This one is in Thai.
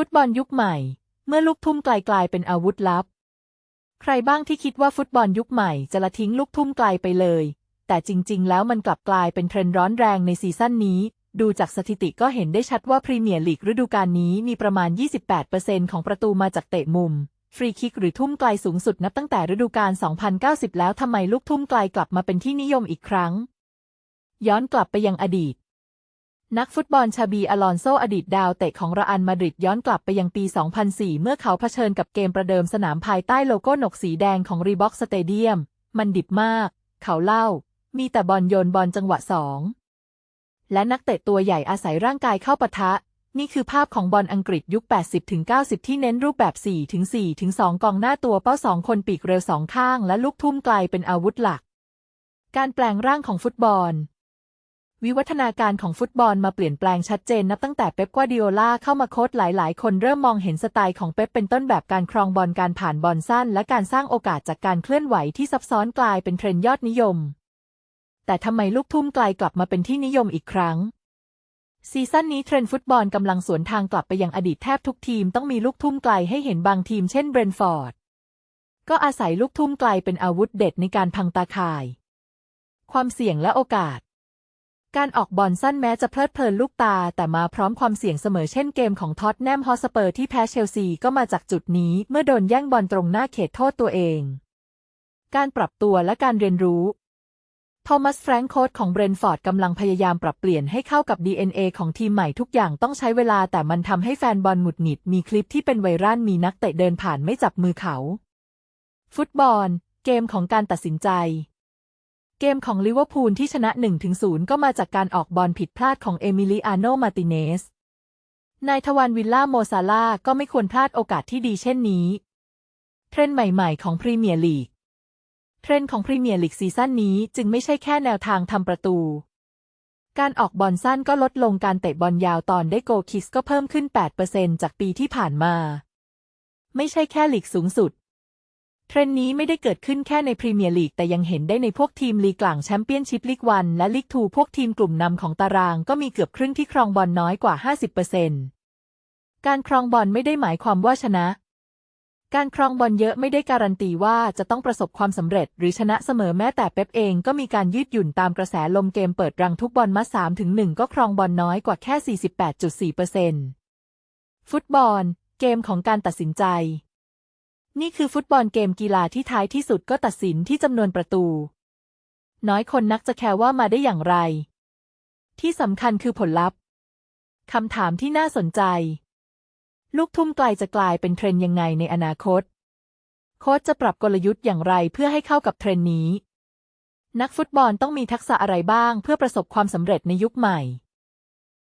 ฟุตบอลยุคใหม่ เมื่อลูกทุ่มไกลกลายเป็นอาวุธลับ ใครบ้างที่คิดว่าฟุตบอลยุคใหม่จะละทิ้งลูกทุ่มไกลไปเลย แต่จริง ๆ แล้วมันกลับกลายเป็นเทรนด์ร้อนแรงในซีซั่นนี้ ดูจากสถิติก็เห็นได้ชัดว่าพรีเมียร์ลีกฤดูกาลนี้มีประมาณ 28%ของประตูมาจากเตะมุม ฟรีคิกหรือทุ่มไกลสูงสุดนับตั้งแต่ฤดูกาล 2090 แล้วทำไมลูกทุ่มไกลกลับมาเป็นที่นิยมอีกครั้ง ย้อนกลับไปยังอดีต นักฟุตบอลชาบีอลอนโซอดีตดาวเตะของระอันมาดริดย้อนกลับไปยังปี 2004 เมื่อเขาเผชิญกับเกมประเดิมสนามภายใต้โลโก้หนกสีแดงของรีบ็อกสเตเดียม มันดิบมาก เขาเล่า มีแต่บอลโยนบอลจังหวะสองและนักเตะตัวใหญ่อาศัยร่างกายเข้าปะทะ นี่คือภาพของบอลอังกฤษยุค 80-90 ที่เน้นรูปแบบ 4-4-2 กองหน้าตัวเป้าสองคนปีกเร็วสองข้าง และลูกทุ่มไกลเป็นอาวุธหลัก การแปลงร่างของฟุตบอล วิวัฒนาการของฟุตบอลมาเปลี่ยนแปลงชัดเจนนับตั้งแต่เป๊ปกวาร์ดิโอลาเข้ามาโค้ชหลาย ๆ คนเริ่มมองเห็นสไตล์ของเป๊ปเป็นต้นแบบการครองบอลการผ่านบอลสั้น และการสร้างโอกาสจากการเคลื่อนไหวที่ซับซ้อนกลายเป็นเทรนด์ยอดนิยม แต่ทำไมลูกทุ่มไกลกลับมาเป็นที่นิยมอีกครั้ง ซีซั่นนี้เทรนด์ฟุตบอลกำลังสวนทางกลับไปยังอดีตแทบทุกทีมต้องมีลูกทุ่มไกลให้เห็นบางทีมเช่นเบรนฟอร์ดก็อาศัยลูกทุ่มไกลเป็นอาวุธเด็ดในการพังตาข่าย ความเสี่ยงและโอกาส การออกบอลสั้นแม้จะเพลิดเพลินลูกตา แต่มาพร้อมความเสี่ยงเสมอเช่นเกมของท็อตแนมฮอสเปอร์ที่แพ้เชลซีก็มาจากจุดนี้เมื่อโดนแย่งบอลตรงหน้าเขตโทษตัวเอง การปรับตัวและการเรียนรู้โทมัสแฟรงค์โค้ชของเบรนฟอร์ดกำลังพยายามปรับเปลี่ยนให้เข้ากับ DNA ของทีมใหม่ทุกอย่างต้องใช้เวลาแต่มันทำให้แฟนบอลหงุดหงิด มีคลิปที่เป็นไวรัลมีนักเตะเดินผ่านไม่จับมือเขา ฟุตบอล เกมของการตัดสินใจ เกมของลิเวอร์พูลที่ชนะ 1-0 ก็มาจากการออกบอลผิดพลาดของเอมิลิอาโน มาติเนส นายทวารวิลล่าโมซาลาก็ไม่ควรพลาดโอกาสที่ดีเช่นนี้ เทรนด์ใหม่ๆของพรีเมียร์ลีก เทรนด์ของพรีเมียร์ลีกซีซั่นนี้จึงไม่ใช่แค่แนวทางทำประตู การออกบอลสั้นก็ลดลงการเตะบอลยาวตอนได้โกลคิสก็เพิ่มขึ้น 8%จากปีที่ผ่านมา ไม่ใช่แค่ลีกสูงสุด รนด์นี้ไม่ได้เกิดขึ้นแค่ในพรีเมียร์ลีกแต่ยังเห็นได้ในพวกทีมลีกหลังแชมเปี้ยนชิพลีกวันและลีกทูพวกทีมกลุ่มนำของตารางก็มีเกือบครึ่งที่ครองบอลน้อยกว่า 50%การครองบอลไม่ได้หมายความว่าชนะ การครองบอลเยอะไม่ได้การันตีว่าจะต้องประสบความสำเร็จหรือชนะเสมอแม้แต่เป๊ปเองก็มีการยืดหยุ่นตามกระแสลมเกมเปิดรังทุกบอลมา3ถึง1ก็ครองบอลน้อยกว่าแค่ 48.4%ฟุตบอล เกมของการตัดสินใจ นี่คือฟุตบอลเกมกีฬาที่ท้ายที่สุดก็ตัดสินที่จำนวนประตู น้อยคนนักจะแคร์ว่ามาได้อย่างไร ที่สำคัญคือผลลัพธ์คำถามที่น่าสนใจ ลูกทุ่มไกลจะกลายเป็นเทรนยังไงในอนาคต โค้ชจะปรับกลยุทธ์อย่างไรเพื่อให้เข้ากับเทรนนี้ นักฟุตบอลต้องมีทักษะอะไรบ้างเพื่อประสบความสำเร็จในยุคใหม่